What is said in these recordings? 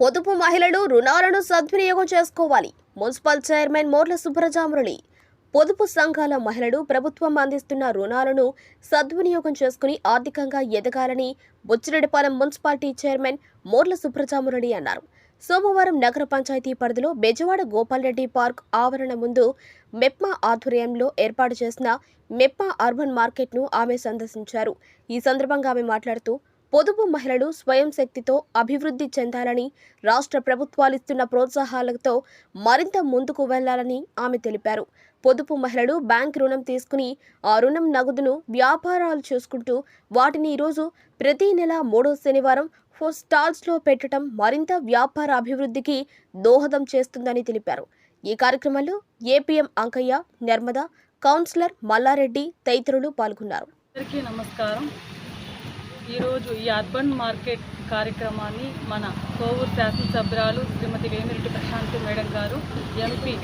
పొదుపు మహిళలు రుణాలను సద్వినియోగం చేసుకోవాలి. మున్సిపల్ చైర్మన్ మోర్ల సుబ్రజామురళి పొదుపు సంఘాల మహిళలు ప్రభుత్వం అందిస్తున్న రుణాలను సద్వినియోగం చేసుకుని ఆర్థికంగా ఎదగాలని బుచ్చిరెడ్డిపాలెం మున్సిపాలిటీ చైర్మన్ మోర్ల సుబ్రజామురళి అన్నారు. సోమవారం నగర పంచాయతీ పరిధిలో బెజవాడ గోపాల్రెడ్డి పార్క్ ఆవరణ ముందు మెప్మా ఆధ్వర్యంలో ఏర్పాటు చేసిన మెప్మా అర్బన్ మార్కెట్ను ఆమె సందర్శించారు. ఈ సందర్భంగా ఆమె మాట్లాడుతూ పొదుపు మహిళలు స్వయం శక్తితో అభివృద్ధి చెందాలని రాష్ట్ర ప్రభుత్వాలిస్తున్న ప్రోత్సాహాలతో మరింత ముందుకు వెళ్ళాలని ఆమె తెలిపారు. పొదుపు మహిళలు బ్యాంక్ రుణం తీసుకుని ఆ రుణం నగదును వ్యాపారాలు చేసుకుంటూ వాటిని ఈరోజు ప్రతి నెల మూడో శనివారం ఫోర్ స్టాల్స్లో పెట్టడం మరింత వ్యాపార అభివృద్ధికి దోహదం చేస్తుందని తెలిపారు. ఈ కార్యక్రమంలో ఏపీఎం అంకయ్య నర్మద కౌన్సిలర్ మల్లారెడ్డి తదితరులు పాల్గొన్నారు. అందరికీ నమస్కారం. ఈరోజు ఈ అర్బన్ మార్కెట్ కార్యక్రమాన్ని మన కోవూరు శాసనసభ్యురాలు శ్రీమతి వేమిరెడ్డి ప్రశాంతి మేడం గారు ఎంపీ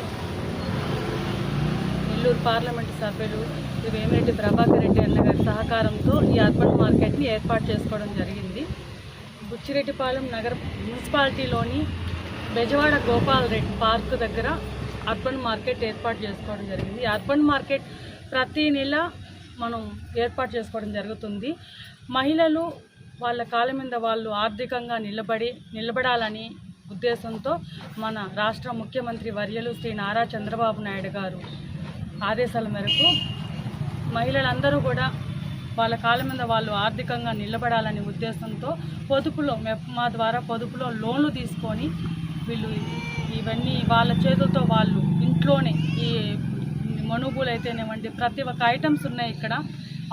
నెల్లూరు పార్లమెంటు సభ్యులు శ్రీ వేమిరెడ్డి ప్రభాకర్ రెడ్డి అన్న గారి సహకారంతో ఈ అర్బన్ మార్కెట్ని ఏర్పాటు చేసుకోవడం జరిగింది. బుచ్చిరెడ్డిపాలెం నగర మున్సిపాలిటీలోని బెజవాడ గోపాల్ రెడ్డి పార్క్ దగ్గర అర్బన్ మార్కెట్ ఏర్పాటు చేసుకోవడం జరిగింది. ఈ అర్బన్ మార్కెట్ ప్రతి నెల మనం ఏర్పాటు చేసుకోవడం జరుగుతుంది. మహిళలు వాళ్ళ కాళ్ళ మీద వాళ్ళు ఆర్థికంగా నిలబడి నిలబడాలని ఉద్దేశంతో మన రాష్ట్ర ముఖ్యమంత్రి వర్యలు శ్రీ నారా చంద్రబాబు నాయుడు గారు ఆదేశాల మేరకు మహిళలందరూ కూడా వాళ్ళ కాళ్ళ మీద వాళ్ళు ఆర్థికంగా నిలబడాలనే ఉద్దేశంతో పొదుపులో మెప్మా ద్వారా పొదుపులో లోన్లు తీసుకొని వీళ్ళు ఇవన్నీ వాళ్ళ చేతులతో వాళ్ళు పువ్వులు అయితేనేవ్వండి ప్రతి ఒక్క ఐటమ్స్ ఉన్నాయి ఇక్కడ.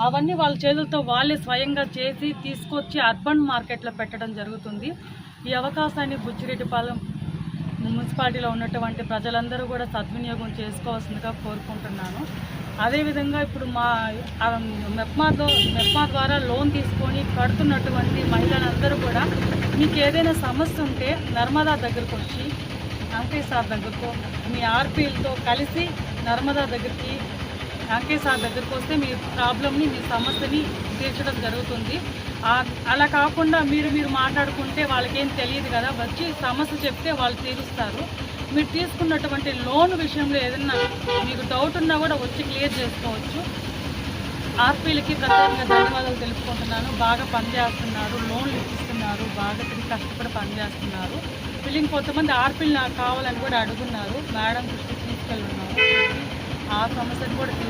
అవన్నీ వాళ్ళ చేతులతో వాళ్ళే స్వయంగా చేసి తీసుకొచ్చి అర్బన్ మార్కెట్లో పెట్టడం జరుగుతుంది. ఈ అవకాశాన్ని బుచ్చిరెడ్డిపాలెం మున్సిపాలిటీలో ఉన్నటువంటి ప్రజలందరూ కూడా సద్వినియోగం చేసుకోవాల్సిందిగా కోరుకుంటున్నాను. అదేవిధంగా ఇప్పుడు మా ఆ, మెప్మాతో మెప్మా ద్వారా లోన్ తీసుకొని కడుతున్నటువంటి మహిళలందరూ కూడా మీకు ఏదైనా సమస్య ఉంటే నర్మదా దగ్గరకు వచ్చి అంకయ్య సార్ దగ్గరకు మీ ఆర్పీలతో కలిసి నర్మదా దగ్గరికి అంకయ్య సార్ దగ్గరకు వస్తే మీ ప్రాబ్లమ్ని మీ సమస్యని తీర్చడం జరుగుతుంది. అలా కాకుండా మీరు మీరు మాట్లాడుకుంటే వాళ్ళకేం తెలియదు కదా వచ్చి సమస్య చెప్తే వాళ్ళు తీరుస్తారు. మీరు తీసుకున్నటువంటి లోన్ విషయంలో ఏదైనా మీకు డౌట్ ఉన్నా కూడా వచ్చి క్లియర్ చేసుకోవచ్చు. ఆర్పీలకి ప్రత్యేకంగా ధన్యవాదాలు తెలుపుకుంటున్నాను. బాగా పనిచేస్తున్నారు లోన్లు ఇప్పిస్తున్నారు బాగా తిరిగి కష్టపడి పనిచేస్తున్నారు. వీళ్ళకి కొంతమంది ఆర్పీలు నాకు కావాలని కూడా అడుగున్నారు. మేడం దృష్టికి సమస్యను కూడా తీ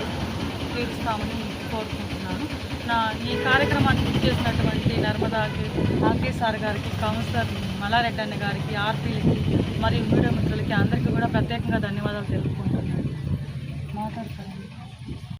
తీరుస్తామని కోరుకుంటున్నాను. నా ఈ కార్యక్రమాన్ని బుక్ చేసినటువంటి నర్మదాకి ఆర్కే సార్ గారికి కౌన్సిలర్ మల్లారెడ్డి అన్న గారికి ఆర్పీలకి మరియు మీడియా మిత్రులకి అందరికీ కూడా ప్రత్యేకంగా ధన్యవాదాలు తెలుపుకుంటున్నాను. మాట్లాడతాను